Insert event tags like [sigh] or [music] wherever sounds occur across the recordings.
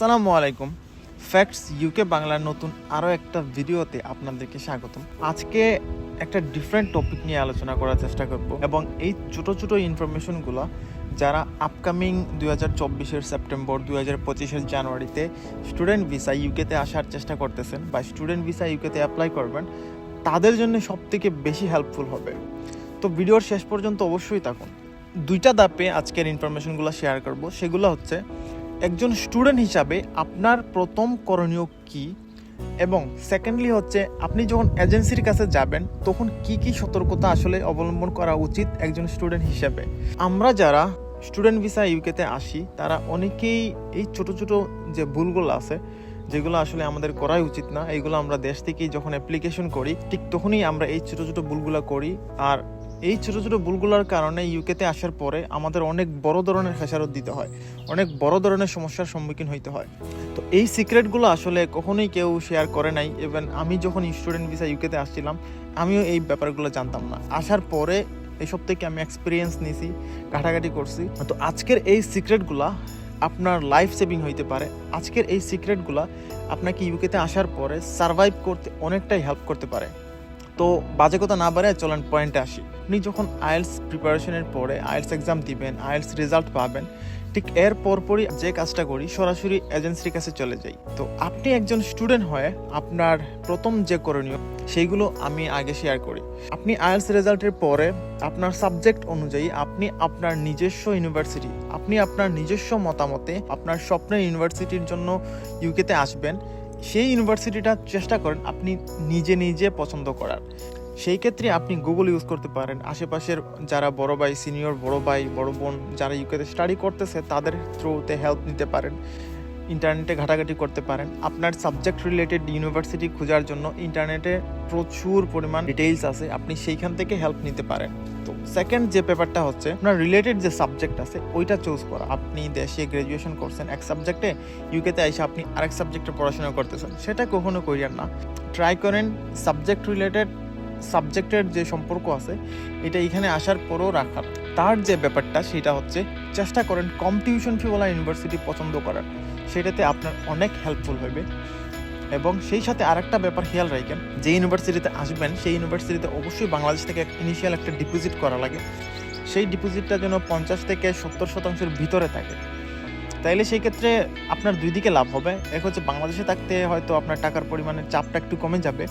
আসসালামু আলাইকুম। Facts UK বাংলার নতুন আরও একটা ভিডিওতে আপনাদেরকে স্বাগতম। আজকে একটা ডিফারেন্ট টপিক নিয়ে আলোচনা করার চেষ্টা করব এবং এই ছোট ছোট ইনফরমেশনগুলো যারা আপকামিং দুই হাজার চব্বিশের সেপ্টেম্বর দুই হাজার পঁচিশের জানুয়ারিতে স্টুডেন্ট ভিসা ইউকেতে আসার চেষ্টা করতেছেন বা স্টুডেন্ট ভিসা ইউকেতে অ্যাপ্লাই করবেন, তাদের জন্য সব থেকে বেশি হেল্পফুল হবে। তো ভিডিওর শেষ পর্যন্ত অবশ্যই থাকুন। দুইটা ধাপে আজকের ইনফরমেশনগুলো শেয়ার করব। সেগুলো হচ্ছে একজন স্টুডেন্ট হিসাবে আপনার প্রথম করণীয় কি? এবং সেকেন্ডলি হচ্ছে, আপনি যখন এজেন্সির কাছে যাবেন, তখন কি কি সতর্কতা আসলে অবলম্বন করা উচিত একজন স্টুডেন্ট হিসাবে? আমরা যারা স্টুডেন্ট ভিসা ইউকেতে আসি, তারা অনেকেই এই ছোট ছোট যে ভুলগুলো আছে, যেগুলো আসলে আমাদের করাই উচিত না, এইগুলো আমরা দেশ থেকেই যখন অ্যাপ্লিকেশন করি, ঠিক তখনই আমরা এই ছোট ছোট ভুলগুলো করি। আর এই ছোট ছোট ভুলগুলোর কারণে ইউকেতে আসার পরে আমাদের অনেক বড় ধরনের খেসারত দিতে হয়, অনেক বড় ধরনের সমস্যার সম্মুখীন হইতে হয়। তো এই সিক্রেটগুলো আসলে কখনোই কেউ শেয়ার করে নাই। ইভেন আমি যখন স্টুডেন্ট ভিসা ইউকেতে আসছিলাম, আমিও এই ব্যাপারগুলো জানতাম না। আসার পরে এইসব থেকে আমি এক্সপিরিয়েন্স নিয়েছি ঘাটাঘাটি করছি। তো আজকের এই সিক্রেটগুলা আপনার লাইফ সেভিং হইতে পারে। আজকের এই সিক্রেটগুলা আপনাকে ইউকেতে আসার পরে সার্ভাইভ করতে অনেকটাই হেল্প করতে পারে। তো বাজে কথা না বাড়ে চলেন পয়েন্টে আসি। আপনি যখন আইএলস প্রিপারেশনের পরে আইএলস এক্সাম দিবেন, আইএলস রেজাল্ট পাবেন, ঠিক এর পরপরই যে কাজটা করি, সরাসরি এজেন্সির কাছে চলে যাই। তো আপনি একজন স্টুডেন্ট হয়ে আপনার প্রথম যে করণীয়, সেইগুলো আমি আগে শেয়ার করি। আপনি আইএলস রেজাল্টের পরে আপনার সাবজেক্ট অনুযায়ী আপনি আপনার নিজস্ব ইউনিভার্সিটি আপনি আপনার নিজস্ব মতামতে আপনার স্বপ্নের ইউনিভার্সিটির জন্য ইউকেতে আসবেন সেই ইউনিভার্সিটিটা চেষ্টা করেন আপনি নিজে নিজে পছন্দ করার। সেই ক্ষেত্রে আপনি গুগল ইউজ করতে পারেন। আশেপাশের যারা বড় ভাই সিনিয়র বড় ভাই, বড় বোন, যারা ইউকেতে স্টাডি করতেছে, তাদের থ্রুতে হেল্প নিতে পারেন। ইন্টারনেটে ঘাটাঘাটি করতে পারেন। আপনার সাবজেক্ট রিলেটেড ইউনিভার্সিটি খোঁজার জন্য ইন্টারনেটে প্রচুর পরিমাণ ডিটেইলস আছে। আপনি সেইখান থেকে হেল্প নিতে পারেন। তো সেকেন্ড যে পেপারটা হচ্ছে, আপনার রিলেটেড যে সাবজেক্ট আছে, ওইটা চুজ করা। আপনি দেশে গ্রাজুয়েশন করছেন এক সাবজেক্টে ইউকেতে এসে আপনি আরেক সাবজেক্টে পড়াশোনা করতেছেন। সেটা কখনো করিয়ান না। ট্রাই করেন সাবজেক্ট রিলেটেড সাবজেক্টের যে সম্পর্ক আছে, এটা এখানে আসার পরও রাখার। তার যে ব্যাপারটা, সেটা হচ্ছে চেষ্টা করেন কম টিউশন ফিওয়ালা ইউনিভার্সিটি পছন্দ করার। সেটাতে আপনার অনেক হেল্পফুল হবে। এবং সেই সাথে আরেকটা ব্যাপার খেয়াল রাখেন, যে ইউনিভার্সিটিতে আসবেন, সেই ইউনিভার্সিটিতে অবশ্যই বাংলাদেশ থেকে ইনিশিয়াল একটা ডিপোজিট করা লাগে। সেই ডিপোজিটটা যেন পঞ্চাশ থেকে সত্তর শতাংশের ভিতরে থাকে। তাইলে সেই ক্ষেত্রে আপনার দুই দিকে লাভ হবে। এক হচ্ছে বাংলাদেশে থাকতে হয়তো আপনার টাকার পরিমাণের চাপটা একটু কমে যাবে।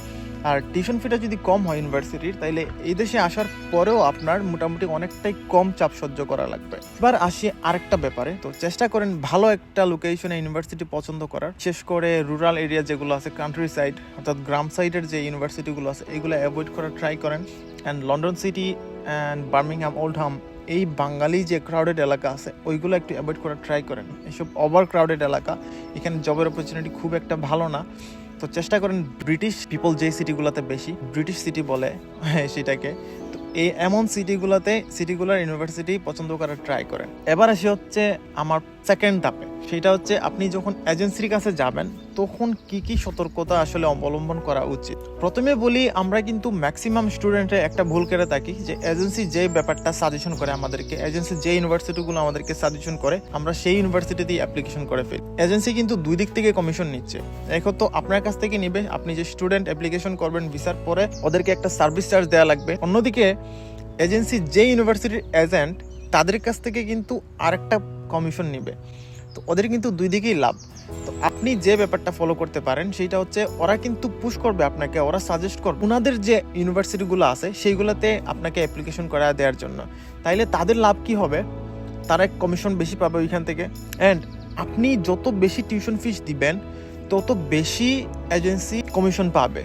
আর টিউশন ফিটা যদি কম হয় ইউনিভার্সিটির তাইলে এই দেশে আসার পরেও আপনার মোটামুটি অনেকটাই কম চাপ সহ্য করা লাগবে। এবার আসি আরেকটা ব্যাপারে। তো চেষ্টা করেন ভালো একটা লোকেশনে ইউনিভার্সিটি পছন্দ করার। বিশেষ করে রুরাল এরিয়া যেগুলো আছে কান্ট্রি সাইড অর্থাৎ গ্রাম সাইডের যে ইউনিভার্সিটিগুলো আছে, এগুলো অ্যাভয়েড করার ট্রাই করেন। And London city and Birmingham Oldham এই বাঙালি যে ক্রাউডেড এলাকা আছে, ওইগুলো একটু অ্যাভয়েড করার ট্রাই করেন। এসব ওভার ক্রাউডেড এলাকা, এখানে জবের অপরচুনিটি খুব একটা ভালো না। তো চেষ্টা করেন ব্রিটিশ পিপল যে সিটিগুলোতে বেশি ব্রিটিশ সিটি বলে [laughs] সেটাকে। তো এই এমন সিটিগুলোতে সিটিগুলোর ইউনিভার্সিটি পছন্দ করার ট্রাই করেন। এবার আসি হচ্ছে আমার সেকেন্ড ধাপে। সেটা হচ্ছে আপনি যখন এজেন্সির কাছে যাবেন, তখন কি কি সতর্কতা আসলে অবলম্বন করা উচিত? প্রথমে বলি, আমরা কিন্তু ম্যাক্সিমাম স্টুডেন্টের একটা ভুল করে থাকি যে এজেন্সি যে ব্যাপারটা সাজেশন করে আমাদেরকে এজেন্সি যে ইউনিভার্সিটিগুলো আমাদেরকে সাজেশন করে, আমরা সেই ইউনিভার্সিটিতে অ্যাপ্লিকেশন করে ফেলি। এজেন্সি কিন্তু দুই দিক থেকে কমিশন নিচ্ছে। এক তো, আপনার কাছ থেকে নিবে, আপনি যে স্টুডেন্ট অ্যাপ্লিকেশন করবেন ভিসার পরে ওদেরকে একটা সার্ভিস চার্জ দেওয়া লাগবে। অন্যদিকে এজেন্সি যে ইউনিভার্সিটির এজেন্ট তাদের কাছ থেকে কিন্তু আরেকটা কমিশন নিবে। তো ওদের কিন্তু দুই দিকেই লাভ। তো আপনি যে ব্যাপারটা ফলো করতে পারেন সেটা হচ্ছে ওরা কিন্তু পুশ করবে আপনাকে, ওরা সাজেস্ট করবে। ওনাদের যে ইউনিভার্সিটিগুলো আছে, সেইগুলোতে আপনাকে অ্যাপ্লিকেশন করা দেওয়ার জন্য। তাইলে তাদের লাভ কি হবে? তারা এক কমিশন বেশি পাবে ওইখান থেকে। অ্যান্ড আপনি যত বেশি টিউশন ফিস দিবেন, তত বেশি এজেন্সি কমিশন পাবে।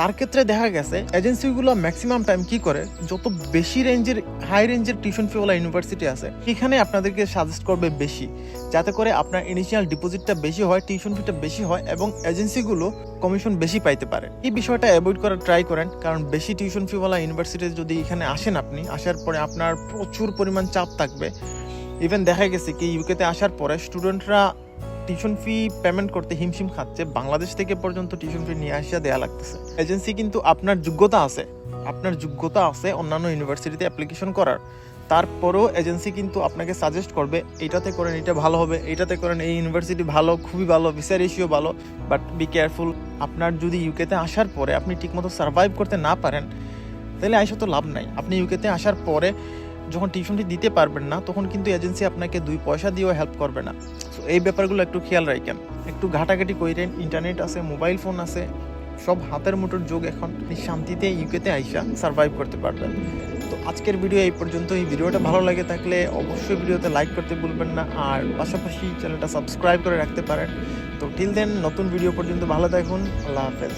তার ক্ষেত্রে দেখা গেছে এজেন্সিগুলো ম্যাক্সিমাম টাইম কি করে? যত বেশি রেঞ্জের হাই রেঞ্জের টিউশন ফিওয়ালা ইউনিভার্সিটি আছে এখানে আপনাদেরকে সাজেস্ট করবে বেশি। যাতে করে আপনার ইনিশিয়াল ডিপোজিটটা বেশি হয় টিউশন ফিটা বেশি হয় এবং এজেন্সিগুলো কমিশন বেশি পাইতে পারে। এই বিষয়টা অ্যাভয়েড করার ট্রাই করেন, কারণ বেশি টিউশন ফিওয়ালা ইউনিভার্সিটি যদি এখানে আসেন আপনি, আসার পরে আপনার প্রচুর পরিমাণ চাপ থাকবে। ইভেন দেখা গেছে কি ইউকেতে আসার পরে স্টুডেন্টরা টিউশন ফি পেমেন্ট করতে হিমশিম খাচ্ছে, বাংলাদেশ থেকে পর্যন্ত টিউশন ফি নিয়ে আসিয়া দেয়া লাগতেছে। এজেন্সি কিন্তু আপনার যোগ্যতা আছে, আপনার যোগ্যতা আছে অন্যান্য ইউনিভার্সিটিতে অ্যাপ্লিকেশন করার। তারপরেও এজেন্সি কিন্তু আপনাকে সাজেস্ট করবে এটাতে করেন এটা ভালো হবে এটাতে করেন, এই ইউনিভার্সিটি ভালো, খুবই ভালো ভিসা রেশিও ভালো বাট বি কেয়ারফুল আপনার যদি ইউকেতে আসার পরে আপনি ঠিকমতো সার্ভাইভ করতে না পারেন, তাহলে আইসা তো লাভ নাই। আপনি ইউকেতে আসার পরে যখন টিউশনটি দিতে পারবেন না, তখন কিন্তু এজেন্সি আপনাকে দুই পয়সা দিয়েও হেল্প করবে না। সো এই ব্যাপারগুলো একটু খেয়াল রাখেন। একটু ঘাটাঘাটি কইরেন ইন্টারনেট আছে মোবাইল ফোন আছে, সব হাতের মুঠোর যোগ এখন। শান্তিতে ইউকেতে আইসা সার্ভাইভ করতে পারবেন। তো আজকের ভিডিও এই পর্যন্ত এই ভিডিওটা ভালো লাগে থাকলে অবশ্যই ভিডিওতে লাইক করতে ভুলবেন না। আর পাশাপাশি চ্যানেলটা সাবস্ক্রাইব করে রাখতে পারেন। তো টিল দেন নতুন ভিডিও পর্যন্ত ভালো থাকুন। আল্লাহ হাফেজ।